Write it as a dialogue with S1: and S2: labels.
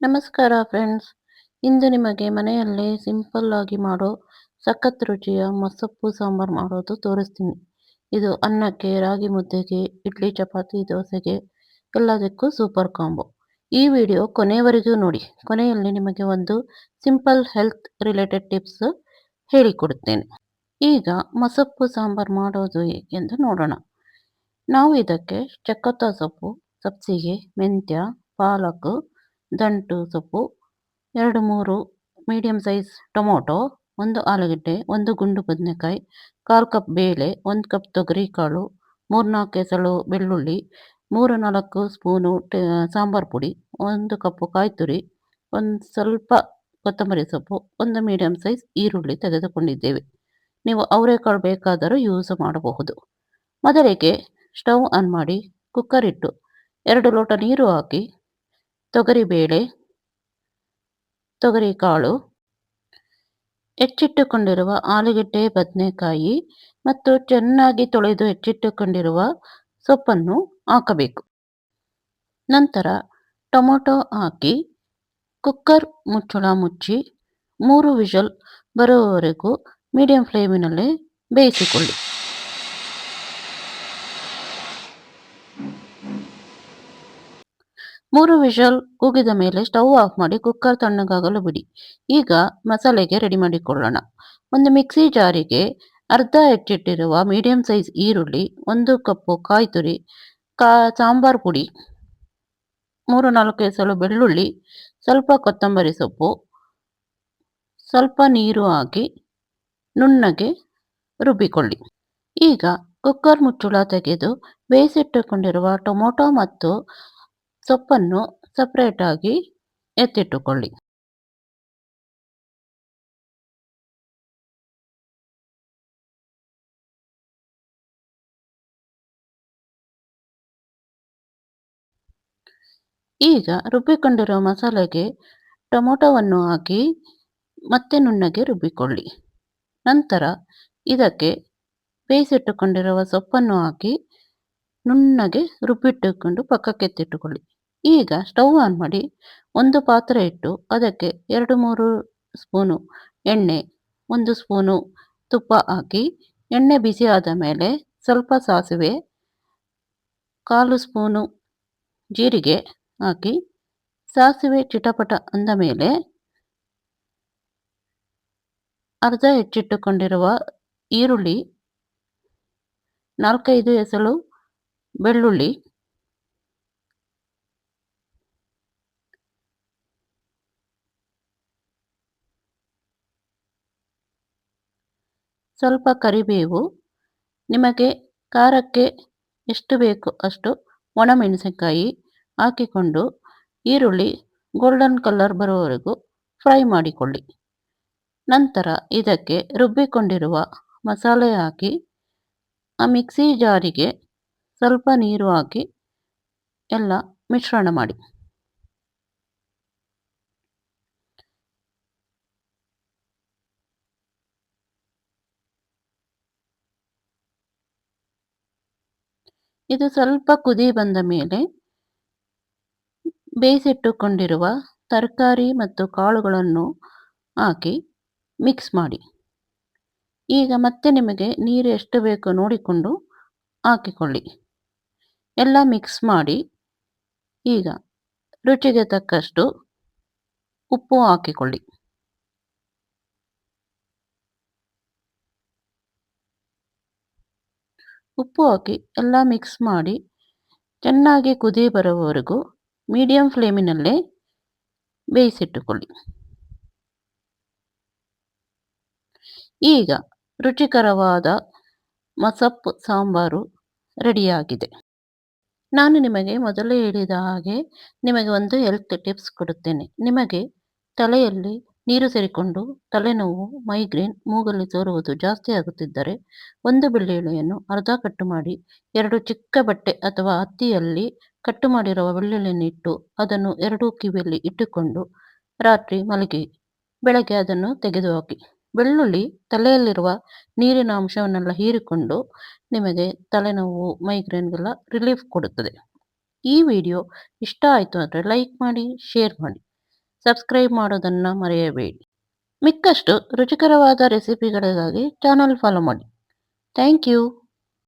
S1: ನಮಸ್ಕಾರ ಫ್ರೆಂಡ್ಸ್ ಇಂದು ನಿಮಗೆ ಮನೆಯಲ್ಲೇ ಸಿಂಪಲ್ ಆಗಿ ಮಾಡೋ ಸಖತ್ ರುಚಿಯ ಮೊಸಪ್ಪು ಸಾಂಬಾರು ಮಾಡೋದು ತೋರಿಸ್ತೀನಿ. ಇದು ಅನ್ನಕ್ಕೆ, ರಾಗಿ ಮುದ್ದೆಗೆ, ಇಡ್ಲಿ, ಚಪಾತಿ, ದೋಸೆಗೆ ಎಲ್ಲದಕ್ಕೂ ಸೂಪರ್ ಕಾಂಬೋ ಈ ವಿಡಿಯೋ ಕೊನೆಯವರೆಗೂ ನೋಡಿ. ಕೊನೆಯಲ್ಲಿ ನಿಮಗೆ ಒಂದು ಸಿಂಪಲ್ ಹೆಲ್ತ್ ರಿಲೇಟೆಡ್ ಟಿಪ್ಸ್ ಹೇಳಿಕೊಡುತ್ತೇನೆ. ಈಗ ಮಸೊಪ್ಪು ಸಾಂಬಾರು ಮಾಡೋದು ಎಂದು ನೋಡೋಣ. ನಾವು ಇದಕ್ಕೆ ಚಕ್ಕತ್ತ ಸೊಪ್ಪು, ಸಬ್ಸಿಗೆ, ಮೆಂತ್ಯ, ಪಾಲಕ್ ದಂಟು, ಸೊಪ್ಪು, ಎರಡು, ಮೂರು ಮೀಡಿಯಮ್ ಸೈಜ್ ಟೊಮೊಟೊ, ಒಂದು ಆಲೂಗಡ್ಡೆ, ಒಂದು ಗುಂಡು ಬದನೆಕಾಯಿ, ಕಾಲು ಕಪ್ ಬೇಳೆ, ಒಂದು ಕಪ್ ತೊಗರಿ ಕಾಳು, ಮೂರ್ನಾಲ್ಕು ಎಸಳು ಬೆಳ್ಳುಳ್ಳಿ, ಮೂರು, ನಾಲ್ಕು ಸ್ಪೂನು ಸಾಂಬಾರು ಪುಡಿ, ಒಂದು ಕಪ್ಪು ಕಾಯಿ ತುರಿ, ಒಂದು ಸ್ವಲ್ಪ ಕೊತ್ತಂಬರಿ ಸೊಪ್ಪು, ಒಂದು ಮೀಡಿಯಮ್ ಸೈಜ್ ಈರುಳ್ಳಿ ತೆಗೆದುಕೊಂಡಿದ್ದೇವೆ. ನೀವು ಅವರೆಕಾಳು ಬೇಕಾದರೂ ಯೂಸ್ ಮಾಡಬಹುದು. ಮೊದಲಿಗೆ ಸ್ಟವ್ ಆನ್ ಮಾಡಿ ಕುಕ್ಕರ್ ಇಟ್ಟು, ಎರಡು ಲೋಟ ನೀರು ಹಾಕಿ ತೊಗರಿಬೇಳೆ ತೊಗರಿಕಾಳು ಹೆಚ್ಚಿಟ್ಟುಕೊಂಡಿರುವ ಆಲೂಗೆಡ್ಡೆ, ಬದನೆಕಾಯಿ ಮತ್ತು ಚೆನ್ನಾಗಿ ತೊಳೆದು ಹೆಚ್ಚಿಟ್ಟುಕೊಂಡಿರುವ ಸೊಪ್ಪನ್ನು ಹಾಕಬೇಕು. ನಂತರ ಟೊಮೊಟೊ ಹಾಕಿ ಕುಕ್ಕರ್ ಮುಚ್ಚಳ ಮುಚ್ಚಿ ಮೂರು ವಿಷಲ್ ಬರುವವರೆಗೂ ಮೀಡಿಯಂ ಫ್ಲೇಮಿನಲ್ಲಿ ಬೇಯಿಸಿಕೊಳ್ಳಿ. ಮೂರು ವಿಷಲ್ ಕೂಗಿದ ಮೇಲೆ ಸ್ಟವ್ ಆಫ್ ಮಾಡಿ ಕುಕ್ಕರ್ ತಣ್ಣಗಾಗಲು ಬಿಡಿ. ಈಗ ಮಸಾಲೆಗೆ ರೆಡಿ ಮಾಡಿಕೊಳ್ಳೋಣ. ಒಂದು ಮಿಕ್ಸಿ ಜಾರಿಗೆ ಅರ್ಧ ಹೆಚ್ಚಿಟ್ಟಿರುವ ಮೀಡಿಯಂ ಸೈಜ್ ಈರುಳ್ಳಿ, ಒಂದು ಕಪ್ಪು ಕಾಯಿ ತುರಿ ಕಾ, ಸಾಂಬಾರ್ ಪುಡಿ, ಮೂರು ನಾಲ್ಕು ಎಸಳು ಬೆಳ್ಳುಳ್ಳಿ, ಸ್ವಲ್ಪ ಕೊತ್ತಂಬರಿ ಸೊಪ್ಪು, ಸ್ವಲ್ಪ ನೀರು ಹಾಕಿ ನುಣ್ಣಗೆ ರುಬ್ಬಿಕೊಳ್ಳಿ. ಈಗ ಕುಕ್ಕರ್ ಮುಚ್ಚಳ ತೆಗೆದು ಬೇಯಿಸಿಟ್ಟುಕೊಂಡಿರುವ ಟೊಮೊಟೊ ಮತ್ತು ಸೊಪ್ಪನ್ನು ಸಪ್ರೇಟಾಗಿ ಎತ್ತಿಟ್ಟುಕೊಳ್ಳಿ. ಈಗ ರುಬ್ಬಿಕೊಂಡಿರುವ ಮಸಾಲೆಗೆ ಟೊಮೊಟೊವನ್ನು ಹಾಕಿ ಮತ್ತೆ ನುಣ್ಣಗೆ ರುಬ್ಬಿಕೊಳ್ಳಿ. ನಂತರ ಇದಕ್ಕೆ ಬೇಯಿಸಿಟ್ಟುಕೊಂಡಿರುವ ಸೊಪ್ಪನ್ನು ಹಾಕಿ ನುಣ್ಣಗೆ ರುಬ್ಬಿಟ್ಟುಕೊಂಡು ಪಕ್ಕಕ್ಕೆ ಎತ್ತಿಟ್ಟುಕೊಳ್ಳಿ ಈಗ ಸ್ಟವ್ ಆನ್ ಮಾಡಿ ಒಂದು ಪಾತ್ರೆ ಇಟ್ಟು ಅದಕ್ಕೆ ಎರಡು ಮೂರು ಸ್ಪೂನು ಎಣ್ಣೆ, ಒಂದು ಸ್ಪೂನು ತುಪ್ಪ ಹಾಕಿ ಎಣ್ಣೆ ಬಿಸಿ ಆದ ಮೇಲೆ ಸ್ವಲ್ಪ ಸಾಸಿವೆ, ಕಾಲು ಸ್ಪೂನು ಜೀರಿಗೆ ಹಾಕಿ ಸಾಸಿವೆ ಚಿಟಪಟ ಅಂದ ಮೇಲೆ ಅರ್ಧ ಹೆಚ್ಚಿಟ್ಟುಕೊಂಡಿರುವ ಈರುಳ್ಳಿ, ನಾಲ್ಕೈದು ಎಸಳು ಬೆಳ್ಳುಳ್ಳಿ ಸ್ವಲ್ಪ ಕರಿಬೇವು. ನಿಮಗೆ ಖಾರಕ್ಕೆ ಎಷ್ಟು ಬೇಕು ಅಷ್ಟು ಒಣಮೆಣಸಿನಕಾಯಿ ಹಾಕಿಕೊಂಡು ಈರುಳ್ಳಿ ಗೋಲ್ಡನ್ ಕಲರ್ ಬರುವವರೆಗೂ ಫ್ರೈ ಮಾಡಿಕೊಳ್ಳಿ. ನಂತರ ಇದಕ್ಕೆ ರುಬ್ಬಿಕೊಂಡಿರುವ ಮಸಾಲೆ ಹಾಕಿ, ಆ ಮಿಕ್ಸಿ ಜಾರಿಗೆ ಸ್ವಲ್ಪ ನೀರು ಹಾಕಿ ಎಲ್ಲ ಮಿಶ್ರಣ ಮಾಡಿ. ಇದು ಸ್ವಲ್ಪ ಕುದಿ ಬಂದ ಮೇಲೆ ಬೇಯಿಸಿಟ್ಟುಕೊಂಡಿರುವ ತರಕಾರಿ ಮತ್ತು ಕಾಳುಗಳನ್ನು ಹಾಕಿ ಮಿಕ್ಸ್ ಮಾಡಿ. ಈಗ ಮತ್ತೆ ನಿಮಗೆ ನೀರು ಎಷ್ಟು ಬೇಕು ನೋಡಿಕೊಂಡು ಹಾಕಿಕೊಳ್ಳಿ. ಎಲ್ಲ ಮಿಕ್ಸ್ ಮಾಡಿ ಈಗ ರುಚಿಗೆ ತಕ್ಕಷ್ಟು ಉಪ್ಪು ಹಾಕಿಕೊಳ್ಳಿ. ಉಪ್ಪು ಹಾಕಿ ಎಲ್ಲ ಮಿಕ್ಸ್ ಮಾಡಿ ಚೆನ್ನಾಗಿ ಕುದಿ ಬರೋವರೆಗೂ ಮೀಡಿಯಂ ಫ್ಲೇಮಿನಲ್ಲೇ ಬೇಯಿಸಿಟ್ಟುಕೊಳ್ಳಿ. ಈಗ ರುಚಿಕರವಾದ ಮಸಪ್ಪು ಸಾಂಬಾರು ರೆಡಿಯಾಗಿದೆ. ನಾನು ನಿಮಗೆ ಮೊದಲೇ ಹೇಳಿದ ಹಾಗೆ ನಿಮಗೆ ಒಂದು ಹೆಲ್ತ್ ಟಿಪ್ಸ್ ಕೊಡುತ್ತೇನೆ. ನಿಮಗೆ ತಲೆಯಲ್ಲಿ ನೀರು ಸೇರಿಕೊಂಡು ತಲೆನೋವು, ಮೈಗ್ರೇನ್ ಮೂಗಲ್ಲಿ ಸೋರುವುದು ಜಾಸ್ತಿ ಆಗುತ್ತಿದ್ದರೆ ಒಂದು ಬೆಳ್ಳುಳ್ಳಿಯನ್ನು ಅರ್ಧ ಕಟ್ಟು ಮಾಡಿ, ಎರಡು ಚಿಕ್ಕ ಬಟ್ಟೆ ಅಥವಾ ಹತ್ತಿಯಲ್ಲಿ ಕಟ್ಟು ಮಾಡಿರುವ ಬೆಳ್ಳುಳ್ಳಿಯನ್ನು ಇಟ್ಟು ಅದನ್ನು ಎರಡೂ ಕಿವಿಯಲ್ಲಿ ಇಟ್ಟುಕೊಂಡು ರಾತ್ರಿ ಮಲಗಿ, ಬೆಳಗ್ಗೆ ಅದನ್ನು ತೆಗೆದುಹಾಕಿ ಬೆಳ್ಳುಳ್ಳಿ ತಲೆಯಲ್ಲಿರುವ ನೀರಿನ ಅಂಶವನ್ನೆಲ್ಲ ಹೀರಿಕೊಂಡು ನಿಮಗೆ ತಲೆನೋವು, ಮೈಗ್ರೇನ್ಗೆಲ್ಲ ರಿಲೀಫ್ ಕೊಡುತ್ತದೆ. ಈ ವಿಡಿಯೋ ಇಷ್ಟ ಆಯಿತು ಅಂದರೆ ಲೈಕ್ ಮಾಡಿ, ಶೇರ್ ಮಾಡಿ. ಸಬ್ಸ್ಕ್ರೈಬ್ ಮಾಡೋದನ್ನು ಮರೆಯಬೇಡಿ. ಮಿಕ್ಕಷ್ಟು ರುಚಿಕರವಾದ ರೆಸಿಪಿಗಳಿಗಾಗಿ ಚಾನಲ್ ಫಾಲೋ ಮಾಡಿ. Thank you.